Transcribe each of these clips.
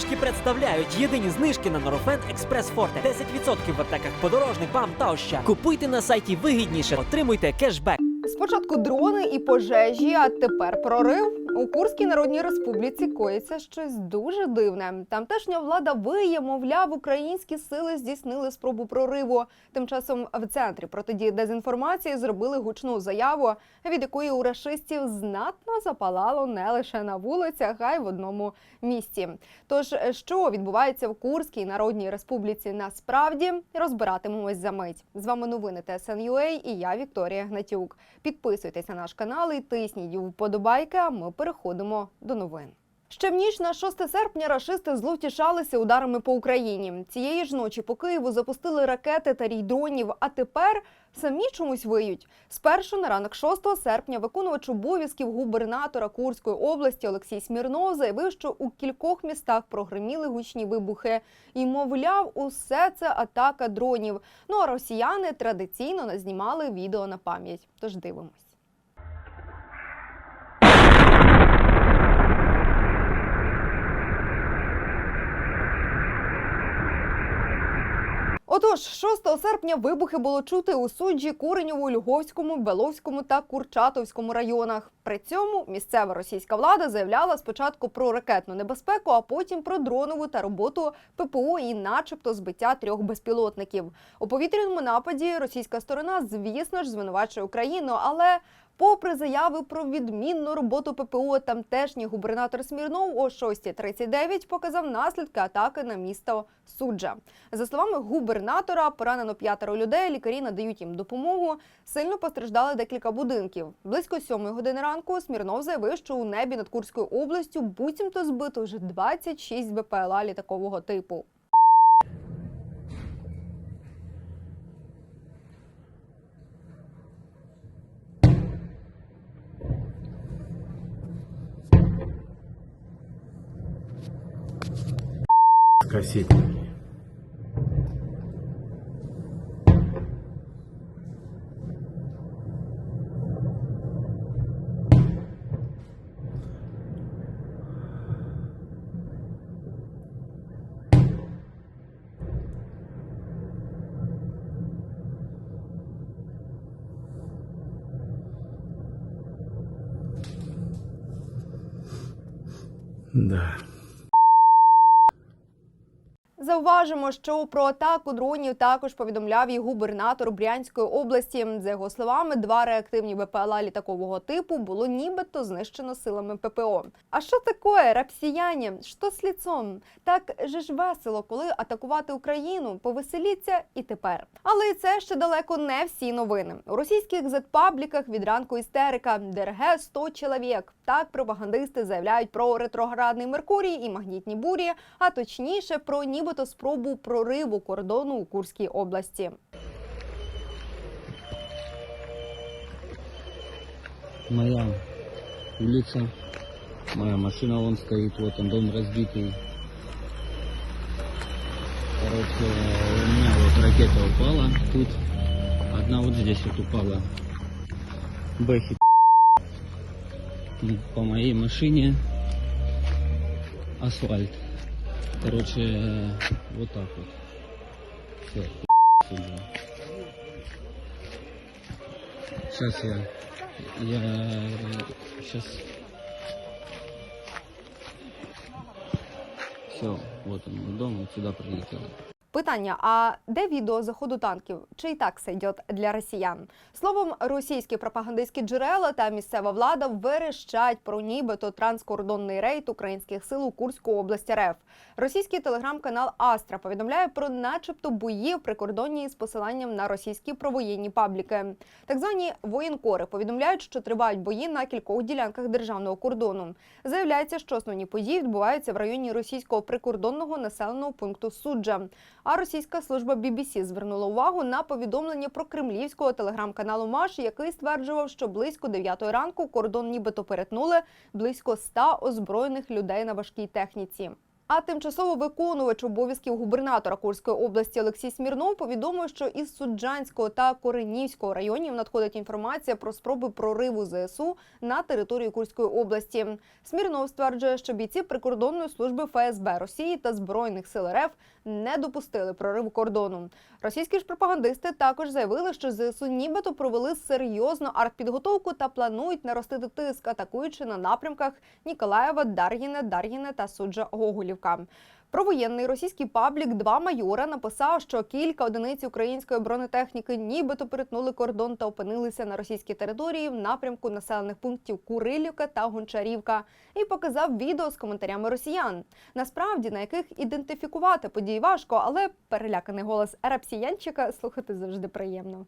знижки представляють єдині знижки на Норофен Експрес Форте. 10% в аптеках подорожник, вам та оща. Купуйте на сайті вигідніше, отримуйте кешбек. Спочатку дрони і пожежі, а тепер прорив. У Курській Народній Республіці коїться щось дуже дивне. Тамтешня влада виє, мовляв, українські сили здійснили спробу прориву. Тим часом в центрі протидії дезінформації зробили гучну заяву, від якої у рашистів знатно запалало не лише на вулицях, а й в одному місті. Тож, що відбувається в Курській Народній Республіці насправді, розбиратимемось за мить. З вами новини ТСНЮА і я Вікторія Гнатюк. Підписуйтесь на наш канал і тисніть вподобайки, а ми переходимо до новин. Ще в ніч на 6 серпня рашисти зловтішалися ударами по Україні. Цієї ж ночі по Києву запустили ракети та рій дронів, а тепер самі чомусь виють. Спершу на ранок 6 серпня виконувач обов'язків губернатора Курської області Олексій Смірнов заявив, що у кількох містах прогреміли гучні вибухи. І, мовляв, усе це атака дронів. Ну а росіяни традиційно назнімали відео на пам'ять. Тож дивимось. Отож, 6 серпня вибухи було чути у суджі, Куренєву, Львовському, Беловському та Курчатовському районах. При цьому місцева російська влада заявляла спочатку про ракетну небезпеку, а потім про дронову та роботу ППО і, начебто, збиття трьох безпілотників. У повітряному нападі російська сторона, звісно ж, звинувачує Україну, але Попри заяви про відмінну роботу ППО, тамтешній губернатор Смірнов о 6.39 показав наслідки атаки на місто Суджа. За словами губернатора, поранено п'ятеро людей. Лікарі надають їм допомогу. Сильно постраждали декілька будинків. Близько сьомої години ранку Смірнов заявив, що у небі над Курською областю буцімто збито вже 26 БПЛА літакового типу. косить. Да. Зауважимо, що про атаку дронів також повідомляв і губернатор Брянської області. За його словами, два реактивні БПЛА літакового типу було нібито знищено силами ППО. А що таке, рапсіяні? Що з ліцом? Так же ж весело, коли атакувати Україну, повеселіться і тепер. Але це ще далеко не всі новини. У російських зетпабліках від ранку істерика ДРГ 100 чоловік. Так пропагандисти заявляють про ретроградний Меркурій і магнітні бурі, а точніше про нібито спробу прориву кордону у Курській області. моя улица, моя машина вон стоит, вот он дом разбитый. Короче, у меня вот ракета упала тут, одна вот здесь вот упала. Бэхи. По моей машине асфальт. Короче, вот так вот. Все. Сейчас я я сейчас... Все, вот он мой дом, вот сюда прилетел. Питання: а де відео заходу танків? Чи і так сойдет для росіян? Словом, російські пропагандистські джерела та місцева влада верещать про нібито транскордонний рейд українських сил у Курську область РФ. Російський телеграм-канал Астра повідомляє про, начебто, бої в прикордонні з посиланням на російські провоєнні пабліки. Так звані воєнкори повідомляють, що тривають бої на кількох ділянках державного кордону. Заявляється, що основні події відбуваються в районі російського прикордонного населеного пункту Суджа. А російська служба BBC звернула увагу на повідомлення про кремлівського телеграм-каналу Маш, який стверджував, що близько 9 ранку кордон нібито перетнули близько 100 озброєних людей на важкій техніці. А тимчасово виконувач обов'язків губернатора Курської області Олексій Смірнов повідомив, що із Суджанського та Коренівського районів надходить інформація про спроби прориву ЗСУ на територію Курської області. Смірнов стверджує, що бійці прикордонної служби ФСБ Росії та збройних сил РФ не допустили прориву кордону. Російські ж пропагандисти також заявили, що ЗСУ нібито провели серйозну артпідготовку та планують наростити тиск, атакуючи на напрямках Ніколаєва, Дар'їне, Дар'їне та Суджа Гоголівка. Провоєнний російський паблік «Два майора написав, що кілька одиниць української бронетехніки нібито перетнули кордон та опинилися на російській території в напрямку населених пунктів Курилівка та Гончарівка, і показав відео з коментарями росіян. Насправді на яких ідентифікувати події важко, але переляканий голос рапсіянчика слухати завжди приємно.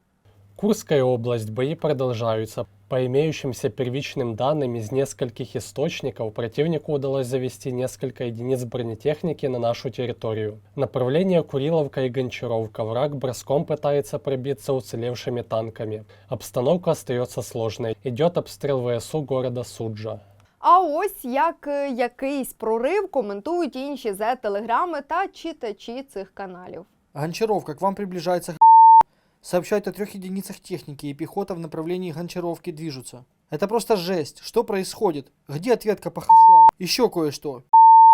Курская область. Бои продолжаются. По имеющимся первичным данным из нескольких источников противнику удалось завести несколько единиц бронетехники на нашу территорию. Направление Куриловка и Гончаровка. Враг броском пытается пробиться уцелевшими танками. Обстановка остается сложной. Идет обстрел ВСУ города Суджа. А ось як е, якийсь прорив коментують інші зе телеграми та читачі цих каналів. Гончаровка, к вам приближается х**. Сообщают о трех единицах техники, и пехота в направлении Гончаровки движутся. Это просто жесть. Что происходит? Где ответка по хохлам? Еще кое-что.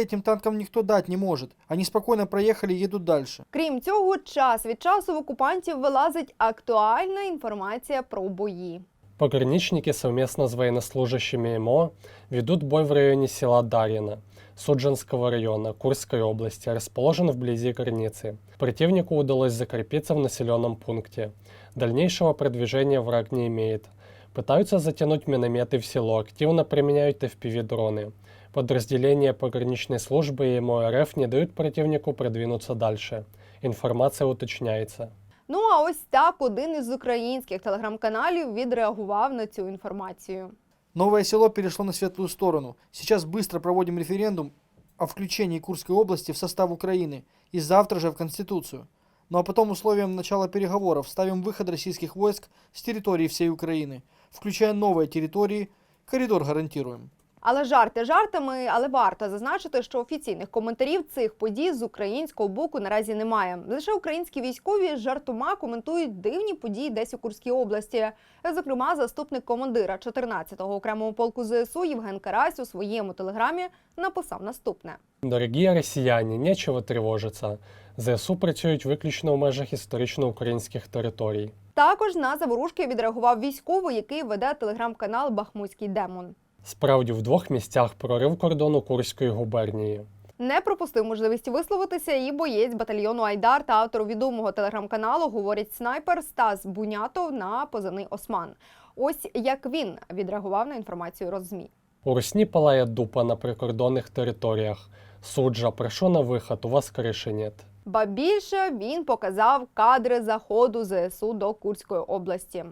Этим танкам никто дать не может. Они спокойно проехали и едут дальше. Крім цього, час від часу в окупантів вилазить актуальна інформація про бої. Пограничники совместно с военнослужащими МО ведут бой в районе села Дарьино, Суджанского района Курской области, расположен вблизи границы. Противнику удалось закрепиться в населенном пункте. Дальнейшего продвижения враг не имеет. Пытаются затянуть минометы в село, активно применяют FPV-дроны. Подразделения пограничной службы и МО РФ не дают противнику продвинуться дальше. Информация уточняется. Ну а ось так один із українських телеграм-каналів відреагував на цю інформацію. Новое село перешло на светлую сторону. Сейчас быстро проводим референдум о включении Курской области в состав Украины и завтра же в Конституцию. Ну а потом условием начала переговоров ставим выход российских войск с территории всей Украины, включая новые территории, коридор гарантируем. Але жарти жартами, але варто зазначити, що офіційних коментарів цих подій з українського боку наразі немає. Лише українські військові жартома коментують дивні події десь у Курській області. Зокрема, заступник командира 14-го окремого полку ЗСУ Євген Карась у своєму телеграмі написав наступне. Дорогі росіяни, нечего тривожиться. ЗСУ працюють виключно в межах історично українських територій. Також на заворушки відреагував військовий, який веде телеграм-канал Бахмутський демон. Справді, в двох місцях прорив кордону Курської губернії. Не пропустив можливість висловитися і боєць батальйону Айдар та автор відомого телеграм-каналу говорить снайпер Стас Бунятов на позивний Осман. Ось як він відреагував на інформацію Роззмі. У Русні палає дупа на прикордонних територіях. Суджа, прошу на виход, у вас криші нет. Ба більше він показав кадри заходу ЗСУ до Курської області.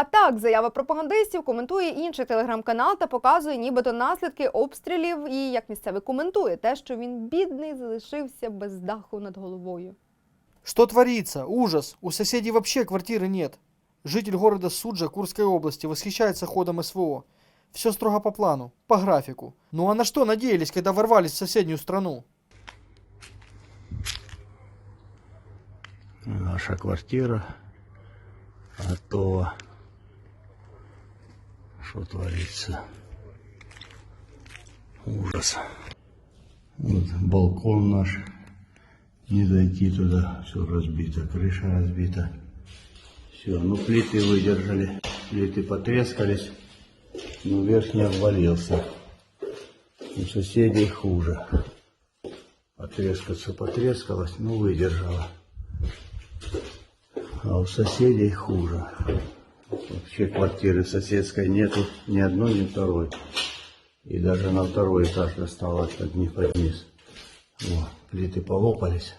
А так, заява пропагандистів коментує інший телеграм-канал та показує нібито наслідки обстрілів. І як місцевий коментує те, що він бідний залишився без даху над головою. Что творится? Ужас! У соседей вообще квартиры нет. Житель города Суджа Курской области восхищается ходом СВО. Все строго по плану, по графику. Ну а на что надеялись, когда ворвались в соседнюю страну? Наша квартира. А то... Что творится? Ужас. Вот балкон наш. Не дойти туда. Все разбито. Крыша разбита. Все. Ну, плиты выдержали. Плиты потрескались. Но верх не обвалился. У соседей хуже. Потрескаться потрескалось, но выдержала. А у соседей хуже. Вообще квартиры соседской нету ни одной, ни второй. И даже на второй этаж осталось от них вниз. Вот, плиты полопались,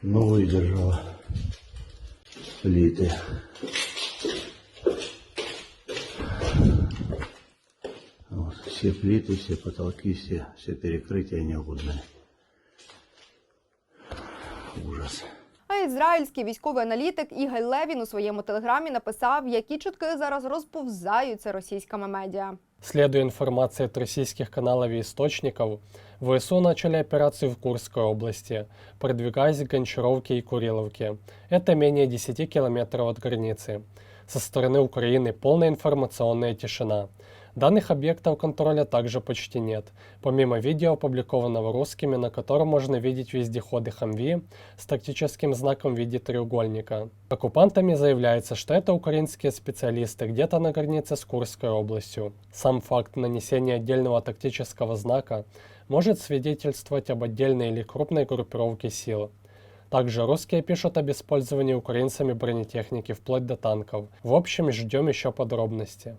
но выдержала плиты. Вот, все плиты, все потолки, все, все перекрытия неугодные. Ужас. А ізраїльський військовий аналітик Ігай Левін у своєму телеграмі написав, які чутки зараз розповзаються російськими медіа. Следуя информации от российских каналов и источников, ВСУ начали операцию в Курской области, продвигаясь к Гончаровке и Куриловке. Это менее 10 километров от границы. Со стороны Украины полная информационная тишина. Данных объектов контроля также почти нет, помимо видео, опубликованного русскими, на котором можно видеть вездеходы Хамви с тактическим знаком в виде треугольника. Оккупантами заявляется, что это украинские специалисты где-то на границе с Курской областью. Сам факт нанесения отдельного тактического знака может свидетельствовать об отдельной или крупной группировке сил. Также русские пишут об использовании украинцами бронетехники вплоть до танков. В общем, ждем еще подробности.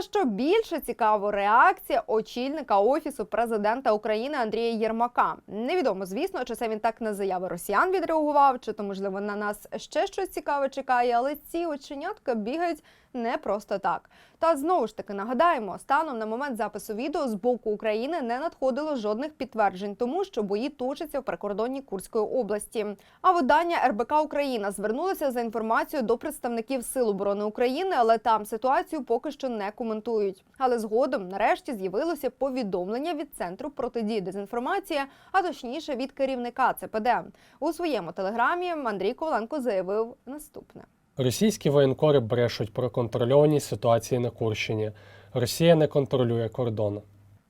Що більше цікаво, реакція очільника офісу президента України Андрія Єрмака. Невідомо, звісно, чи це він так на заяви росіян відреагував, чи то можливо на нас ще щось цікаве чекає, але ці оченятка бігають не просто так. Та знову ж таки нагадаємо, станом на момент запису відео з боку України не надходило жодних підтверджень, тому що бої точаться в прикордонні Курської області. А видання РБК Україна звернулося за інформацією до представників Сил оборони України, але там ситуацію поки що не коментують. Але згодом, нарешті, з'явилося повідомлення від центру протидії дезінформації, а точніше від керівника ЦПД. У своєму телеграмі Андрій Коваленко заявив наступне. Російські воєнкори брешуть про контрольовані ситуації на Курщині. Росія не контролює кордон.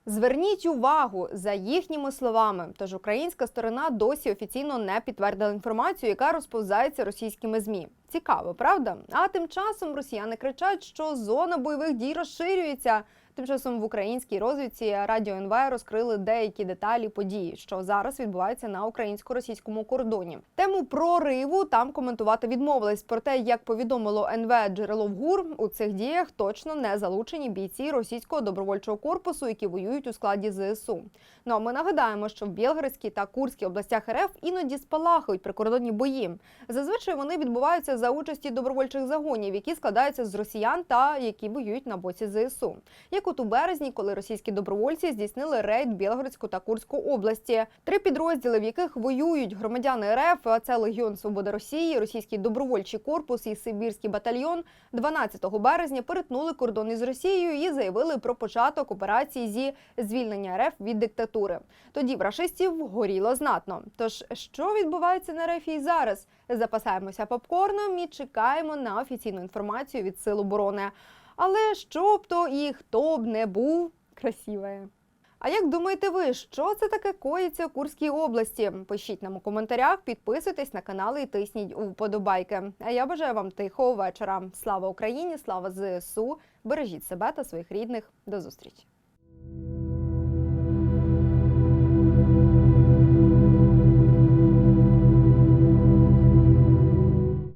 Зверніть увагу за їхніми словами. Тож українська сторона досі офіційно не підтвердила інформацію, яка розповзається російськими змі. Цікаво, правда? А тим часом росіяни кричать, що зона бойових дій розширюється. Тим часом в українській розвідці Радіо НВ розкрили деякі деталі події, що зараз відбуваються на українсько-російському кордоні. Тему прориву там коментувати відмовились. Проте, як повідомило НВ джерело в ГУР, у цих діях точно не залучені бійці російського добровольчого корпусу, які воюють у складі ЗСУ. Ну а ми нагадаємо, що в Білгородській та Курській областях РФ іноді спалахують прикордонні бої. Зазвичай вони відбуваються за участі добровольчих загонів, які складаються з росіян та які воюють на боці ЗСУ. Як от у березні, коли російські добровольці здійснили рейд Білгородську та Курську області, три підрозділи, в яких воюють громадяни РФ, а це Легіон Свободи Росії, Російський добровольчий корпус і Сибірський батальйон, 12 березня перетнули кордон із Росією і заявили про початок операції зі звільнення РФ від диктатури. Тоді в рашистів горіло знатно. Тож що відбувається на РФ і зараз? Запасаємося попкорном і чекаємо на офіційну інформацію від Сил оборони. Але що б то і хто б не був красиве. А як думаєте ви, що це таке коїться у Курській області? Пишіть нам у коментарях, підписуйтесь на канал і тисніть вподобайки. А я бажаю вам тихого вечора. Слава Україні! Слава ЗСУ! Бережіть себе та своїх рідних. До зустрічі!